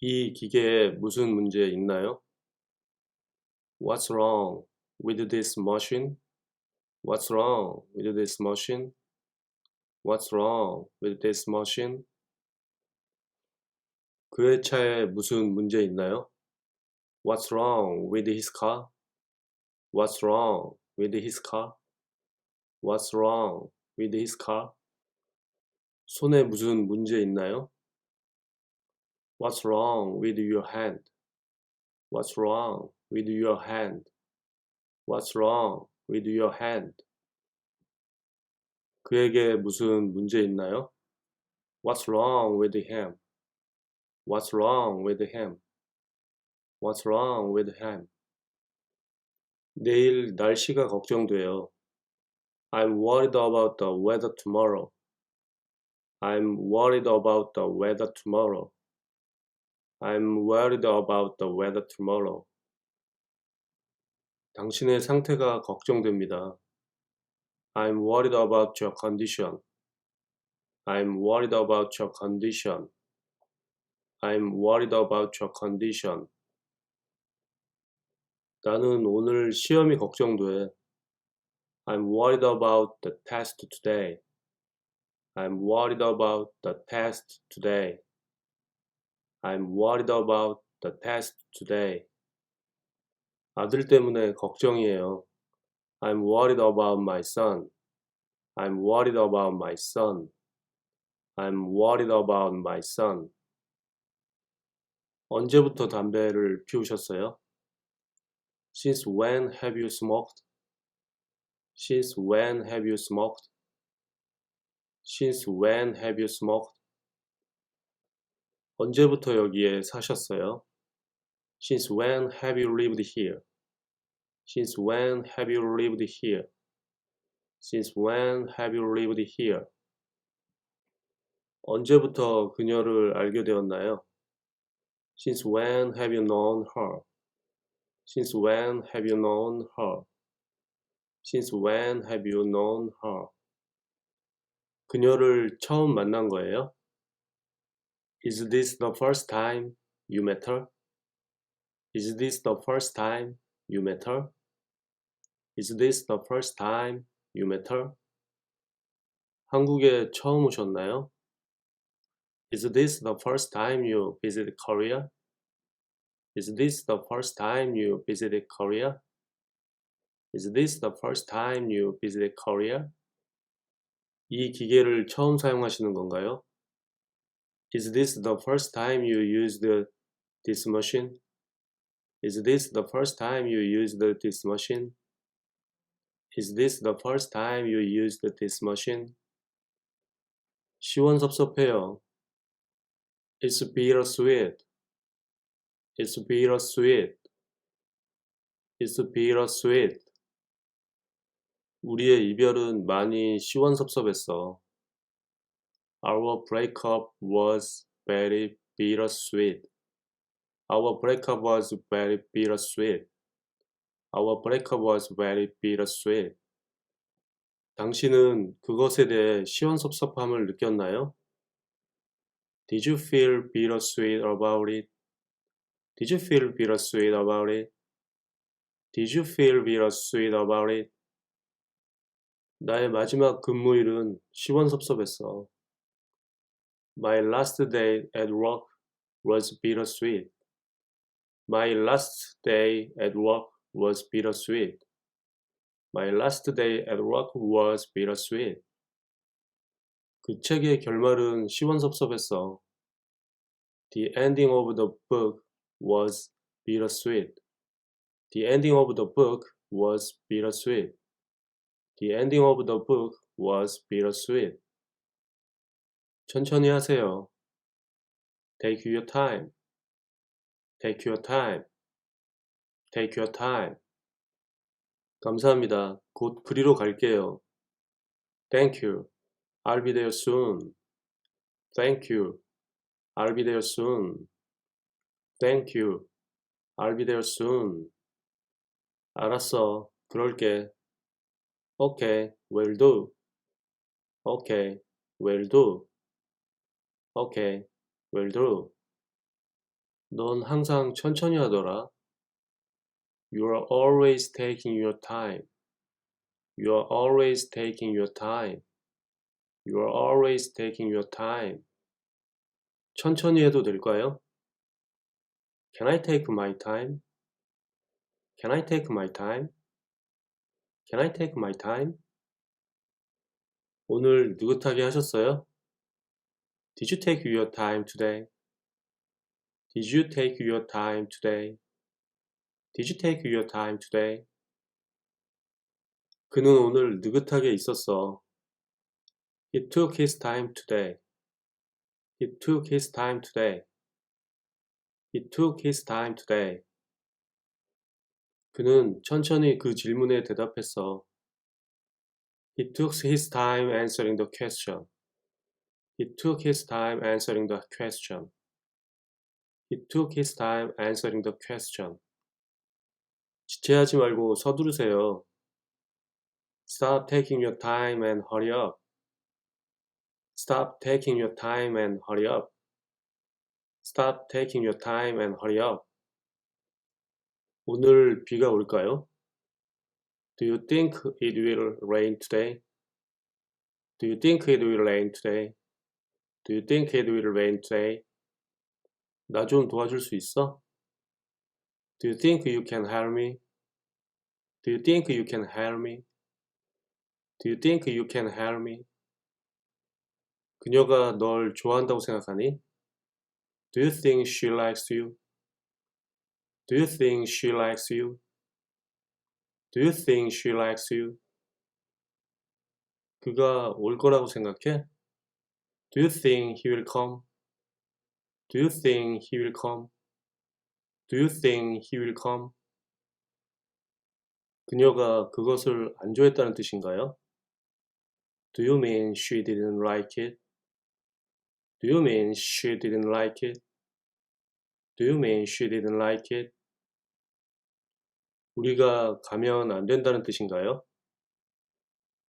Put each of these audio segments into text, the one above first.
이 기계에 무슨 문제 있나요? What's wrong with this machine? What's wrong with this machine? What's wrong with this machine? 그의 차에 무슨 문제 있나요? What's wrong with his car? What's wrong with his car? What's wrong with his car? 손에 무슨 문제 있나요? What's wrong with your hand? What's wrong with your hand? What's wrong with your hand? 그에게 무슨 문제 있나요? What's wrong with him? What's wrong with him? What's wrong with him? 내일 날씨가 걱정돼요. I'm worried about the weather tomorrow. I'm worried about the weather tomorrow. I'm worried about the weather tomorrow. 당신의 상태가 걱정됩니다. I'm worried about your condition. I'm worried about your condition. I'm worried about your condition. 나는 오늘 시험이 걱정돼. I'm worried about the test today. I'm worried about the test today. I'm worried about the test today. 아들 때문에 걱정이에요. I'm worried about my son. I'm worried about my son. I'm worried about my son. 언제부터 담배를 피우셨어요? Since when have you smoked? Since when have you smoked? Since when have you smoked? 언제부터 여기에 사셨어요? Since when have you lived here? Since when have you lived here? Since when have you lived here? 언제부터 그녀를 알게 되었나요? Since when have you known her? Since when have you known her? Since when have you known her? 그녀를 처음 만난 거예요? Is this the first time you met her? Is this the first time you met her? Is this the first time you met her? 한국에 처음 오셨나요? Is this the first time you visited Korea? Is this the first time you visited Korea? Is this the first time you visited Korea? 이 기계를 처음 사용하시는 건가요? Is this the first time you used this machine? Is this the first time you used this machine? Is this the first time you used this machine? 시원섭섭해요. It's bittersweet. It's bittersweet. It's bittersweet. 우리의 이별은 많이 시원섭섭했어. Our breakup was very bittersweet. Our breakup was very bittersweet. Our breakup was very bittersweet. 당신은 그것에 대해 시원섭섭함을 느꼈나요? Did you feel bittersweet about it? Did you feel bittersweet about it? Did you feel bittersweet about it? 나의 마지막 근무일은 시원섭섭했어. My last day at work was bittersweet. My last day at work was bittersweet. My last day at work was bittersweet. 그 책의 결말은 시원섭섭했어. The ending of the book was bittersweet. The ending of the book was bittersweet. The ending of the book was bittersweet. 천천히 하세요. Take your time. Take your time. Take your time. 감사합니다. 곧 그리로 갈게요. Thank you. I'll be there soon. Thank you. I'll be there soon. Thank you. I'll be there soon. 알았어. 그럴게. Okay, will do. Okay, will do. Okay, will do. 넌 항상 천천히 하더라. You are always taking your time. You are always taking your time. You are always taking your time. 천천히 해도 될까요? Can I take my time? Can I take my time? Can I take my time? 오늘 느긋하게 하셨어요? Did you take your time today? Did you take your time today? Did you take your time today? 그는 오늘 느긋하게 있었어. He took his time today. He took his time today. He took his time today. 그는 천천히 그 질문에 대답했어. He took his time answering the question. He took his time answering the question. He took his time answering the question. 지체하지 말고 서두르세요. Stop taking your time and hurry up. Stop taking your time and hurry up. Stop taking your time and hurry up. 오늘 비가 올까요? Do you think it will rain today? Do you think it will rain today? Do you think it will rain today? 나 좀 도와줄 수 있어? Do you think you can help me? Do you think you can help me? Do you think you can help me? 그녀가 널 좋아한다고 생각하니? Do you think she likes you? Do you think she likes you? Do you think she likes you? 그가 올 거라고 생각해? Do you think he will come? Do you think he will come? Do you think he will come? 그녀가 그것을 안 좋아했다는 뜻인가요? Do you mean she didn't like it? Do you mean she didn't like it? Do you mean she didn't like it? 우리가 가면 안 된다는 뜻인가요?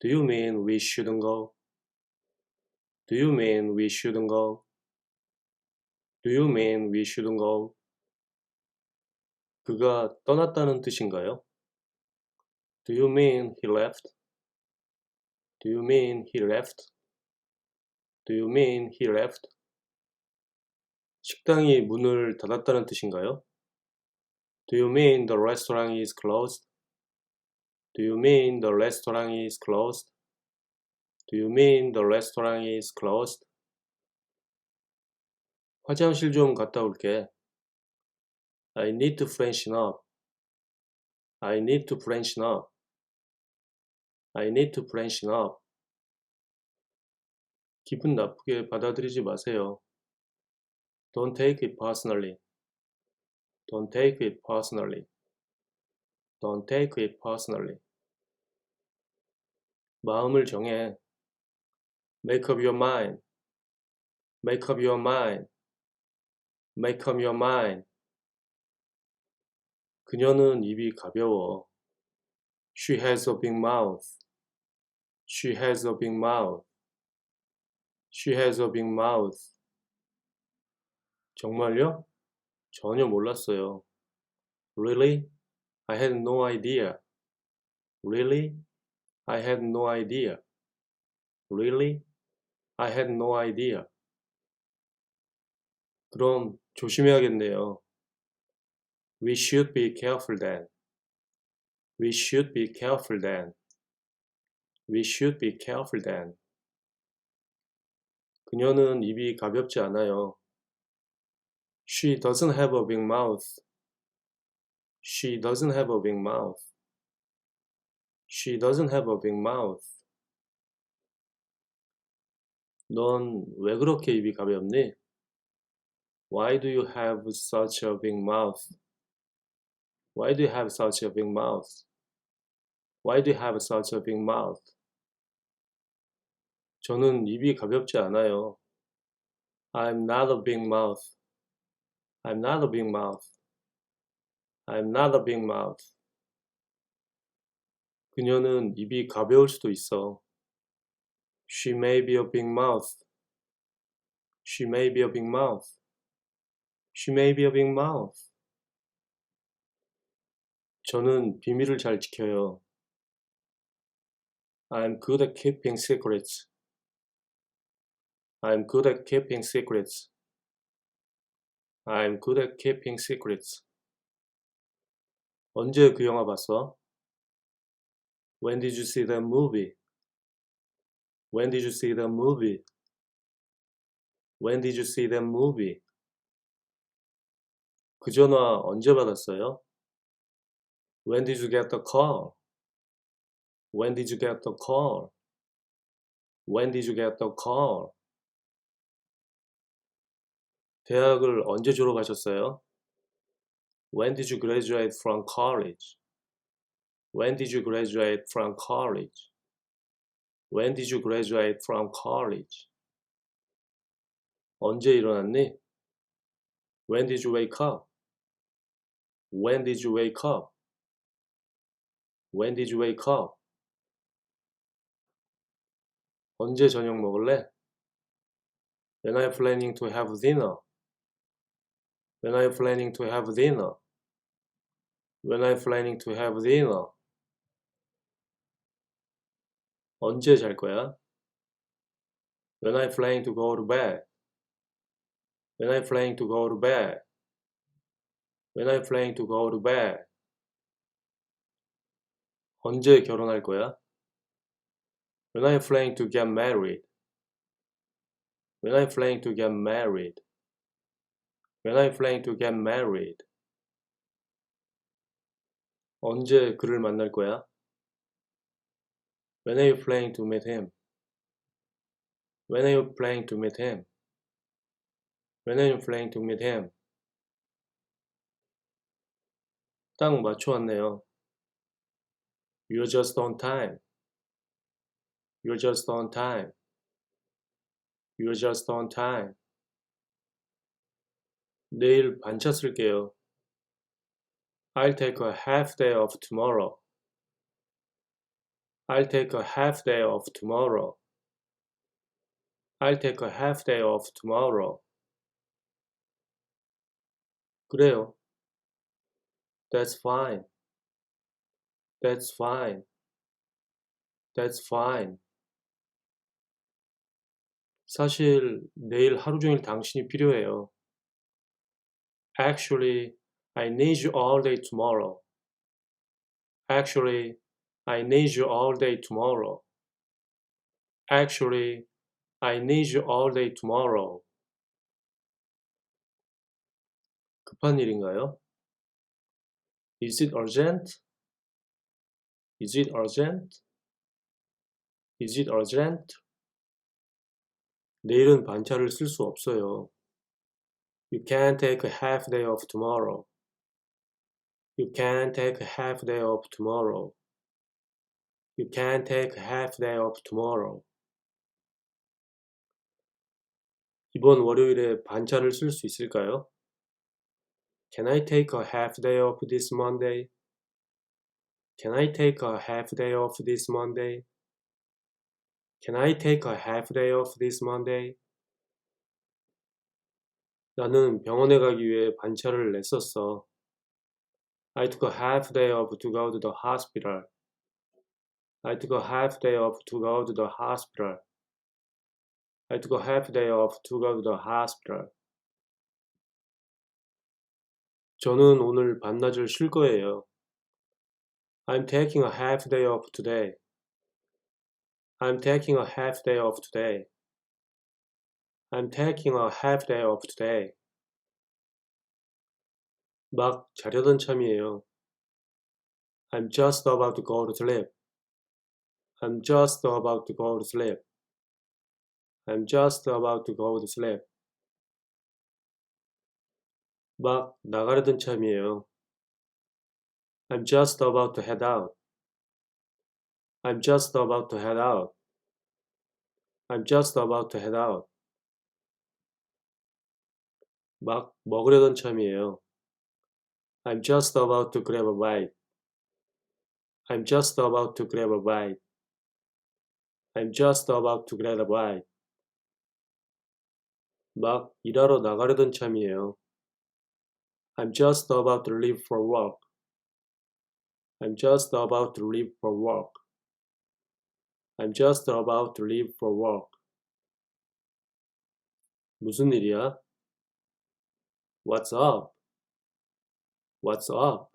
Do you mean we shouldn't go? Do you mean we shouldn't go? Do you mean we shouldn't go? 그가 떠났다는 뜻인가요? Do you mean he left? Do you mean he left? Do you mean he left? 식당이 문을 닫았다는 뜻인가요? Do you mean the restaurant is closed? Do you mean the restaurant is closed? Do you mean the restaurant is closed? 화장실 좀 갔다 올게. I need to freshen up. I need to freshen up. I need to freshen up. 기분 나쁘게 받아들이지 마세요. Don't take it personally. Don't take it personally. Don't take it personally. 마음을 정해. Make up your mind. Make up your mind. Make up your mind. 그녀는 입이 가벼워. She has a big mouth. She has a big mouth. She has a big mouth. 정말요? 전혀 몰랐어요. Really? I had no idea. Really? I had no idea. Really? I had no idea. 그럼 조심해야겠네요. We should be careful then. We should be careful then. We should be careful then. 그녀는 입이 가볍지 않아요. She doesn't have a big mouth. She doesn't have a big mouth. She doesn't have a big mouth. 넌 왜 그렇게 입이 가볍니? Why do you have such a big mouth? Why do you have such a big mouth? Why do you have such a big mouth? 저는 입이 가볍지 않아요. I'm not a big mouth. I'm not a big mouth. I'm not a big mouth. 그녀는 입이 가벼울 수도 있어. She may be a big mouth. She may be a big mouth. She may be a big mouth. 저는 비밀을 잘 지켜요. I'm good at keeping secrets. I'm good at keeping secrets. I'm good at keeping secrets. 언제 그 영화 봤어? When did you see that movie? When did you see that movie? When did you see that movie? 그 전화 언제 받았어요? When did you get the call? When did you get the call? When did you get the call? 대학을 언제 졸업하셨어요? When did you graduate from college? When did you graduate from college? When did you graduate from college? 언제 일어났니? When did you wake up? When did you wake up? When did you wake up? 언제 저녁 먹을래? When are you planning to have dinner? When are you planning to have dinner? When are you planning to have dinner? 언제 잘 거야? When are you planning to go to bed? When are you planning to go to bed? When are you planning to go to bed? 언제 결혼할 거야? When are you planning to get married? When are you planning to get married? When are you planning to get married? 언제 그를 만날 거야? When are you planning to meet him? When are you planning to meet him? When are you planning to meet him? 딱 맞춰 왔네요. You're just on time. You're just on time. You're just on time. 내일 반차 쓸게요. I'll take a half day off tomorrow. I'll take a half day off tomorrow. I'll take a half day off tomorrow. 그래요. That's fine. That's fine. That's fine. 사실 내일 하루 종일 당신이 필요해요. Actually, I need you all day tomorrow. Actually, I need you all day tomorrow. Actually, I need you all day tomorrow. 급한 일인가요? Is it urgent? Is it urgent? Is it urgent? 내일은 반차를 쓸 수 없어요. You can't take a half day off tomorrow. You can't take a half day off tomorrow. You can't take half day off tomorrow. 이번 월요일에 반차를 쓸 수 있을까요? Can I take a half day off this Monday? Can I take a half day off this Monday? Can I take a half day off this Monday? 나는 병원에 가기 위해 반차를 냈었어. I took a half day off to go to the hospital. I took a half day off to go to the hospital. I took a half day off to go to the hospital. 저는 오늘 반나절 쉴 거예요. I'm taking a half day off today. I'm taking a half day off today. I'm taking a half day off today. 막 자려던 참이에요. I'm just about to go to sleep. I'm just about to go to sleep. I'm just about to go to sleep. 막 나가려던 참이에요. I'm just about to head out. I'm just about to head out. I'm just about to head out. 막 먹으려던 참이에요. I'm just about to grab a bite. I'm just about to grab a bite. I'm just about to grab a bite. 막 일하러 나가려던 참이에요. I'm just about to leave for work. I'm just about to leave for work. I'm just about to leave for work. 무슨 일이야? What's up? What's up?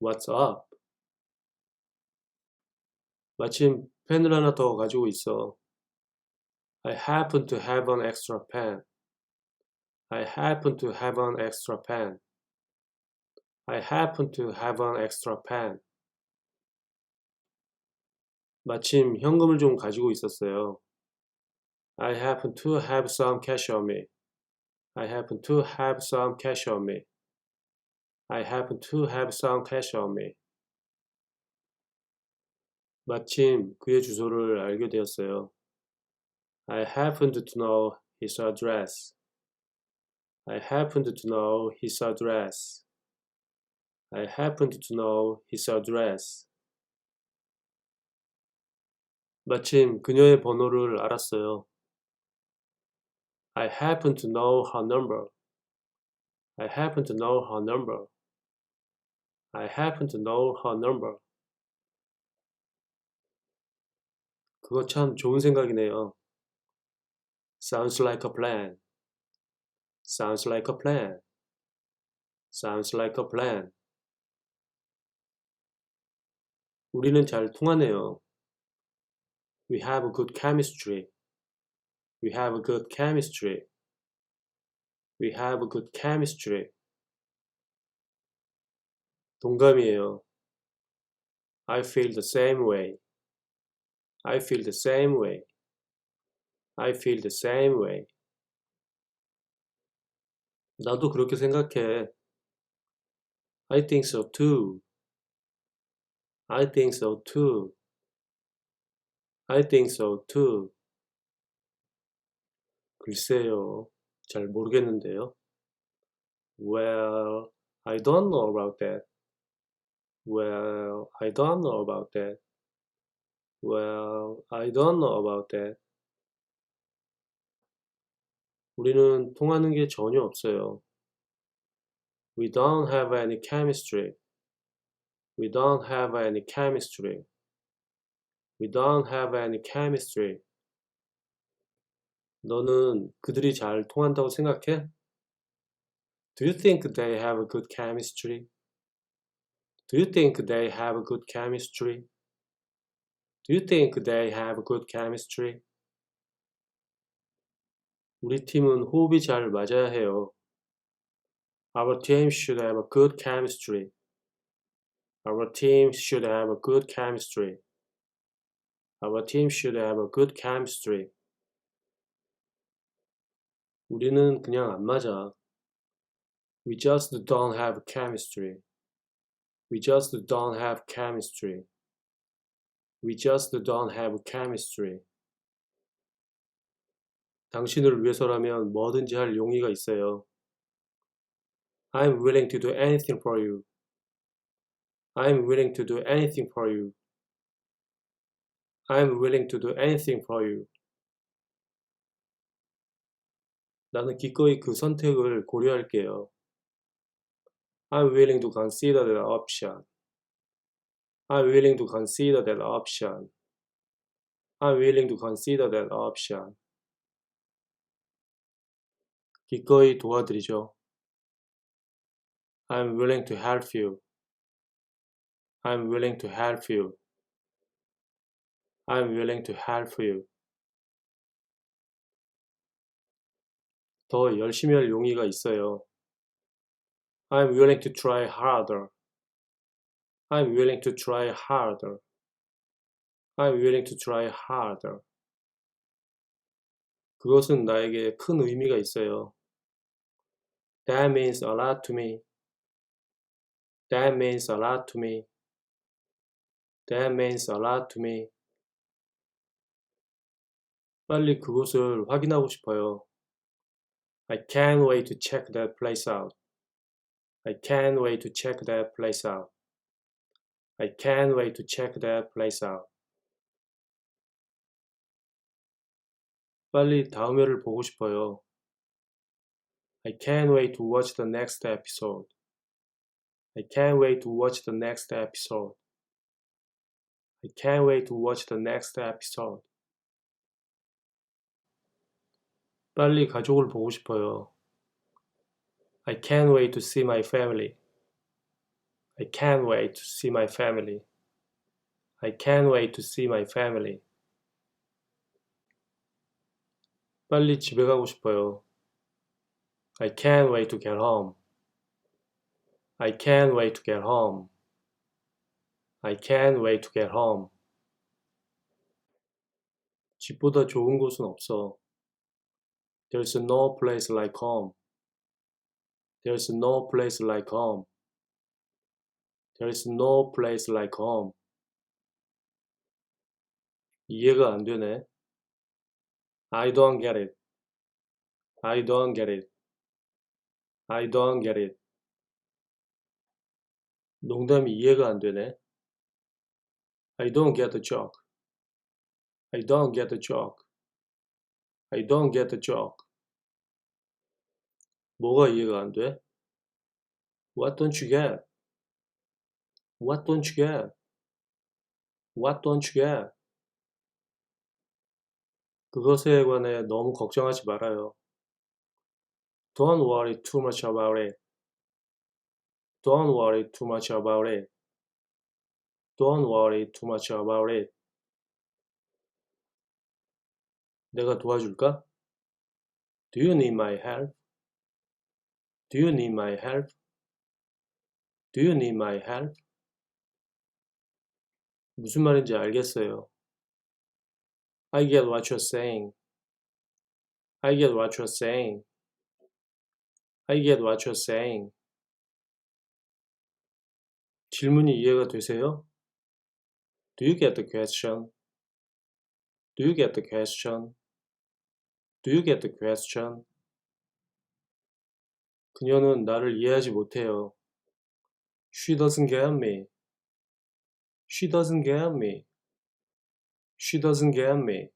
What's up? 마침 펜을 하나 더 가지고 있어. I happen to have an extra pen. I happen to have an extra pen. I happen to have an extra pen. 마침 현금을 좀 가지고 있었어요. I happen to have some cash on me. I happen to have some cash on me. I happen to have some cash on me. 마침 그의 주소를 알게 되었어요. I happened to know his address. I happened to know his address. I happened to know his address. 마침 그녀의 번호를 알았어요. I happen to know her number. I happen to know her number. I happen to know her number. 그거 참 좋은 생각이네요. Sounds like a plan. Sounds like a plan. Sounds like a plan. 우리는 잘 통하네요. We have a good chemistry. We have a good chemistry. We have a good chemistry. 동감이에요. I feel the same way. I feel the same way. I feel the same way. 나도 그렇게 생각해. I think so too. I think so too. I think so too. 글쎄요. 잘 모르겠는데요. Well, I don't know about that. Well, I don't know about that. Well, I don't know about that. 우리는 통하는 게 전혀 없어요. We don't have any chemistry. We don't have any chemistry. We don't have any chemistry. 너는 그들이 잘 통한다고 생각해? Do you think they have a good chemistry? Do you think they have a good chemistry? Do you think they have a good chemistry? 우리 팀은 호흡이 잘 맞아야 해요. Our team should have a good chemistry. Our team should have a good chemistry. Our team should have a good chemistry. 우리는 그냥 안 맞아. We just don't have chemistry. We just don't have chemistry. We just don't have chemistry. 당신을 위해서라면 뭐든지 할 용의가 있어요. I'm willing to do anything for you. I'm willing to do anything for you. I'm willing to do anything for you. 나는 기꺼이 그 선택을 고려할게요. I'm willing to consider that option. I'm willing to consider that option. I'm willing to consider that option. 기꺼이 도와드리죠. I'm willing to help you. I'm willing to help you. I'm willing to help you. 더 열심히 할 용의가 있어요. I'm willing to try harder. I'm willing to try harder. I'm willing to try harder. 그것은 나에게 큰 의미가 있어요. That means a lot to me. That means a lot to me. That means a lot to me. 빨리 그곳을 확인하고 싶어요. I can't wait to check that place out. I can't wait to check that place out. I can't wait to check that place out. 빨리 다음 회를 보고 싶어요. I can't wait to watch the next episode. I can't wait to watch the next episode. I can't wait to watch the next episode. 빨리 가족을 보고 싶어요. I can't wait to see my family. I can't wait to see my family. I can't wait to see my family. 빨리 집에 가고 싶어요. I can't wait to get home. I can't wait to get home. I can't wait to get home. 집보다 좋은 곳은 없어. There's no place like home. There's no place like home. There's no place like home. 이해가 안 되네. I don't get it. I don't get it. I don't get it. 농담이 이해가 안 되네. I don't get the joke. I don't get the joke. I don't get the joke. 뭐가 이해가 안 돼? What don't you get? What don't you get? What don't you get? 그것에 관해 너무 걱정하지 말아요. Don't worry too much about it. Don't worry too much about it. Don't worry too much about it. 내가 도와줄까? Do you need my help? Do you need my help? Do you need my help? 무슨 말인지 알겠어요. I get what you're saying. I get what you're saying. I get what you're saying. 질문이 이해가 되세요? Do you get the question? Do you get the question? Do you get the question? 그녀는 나를 이해하지 못해요. She doesn't get me. She doesn't get me. She doesn't get me.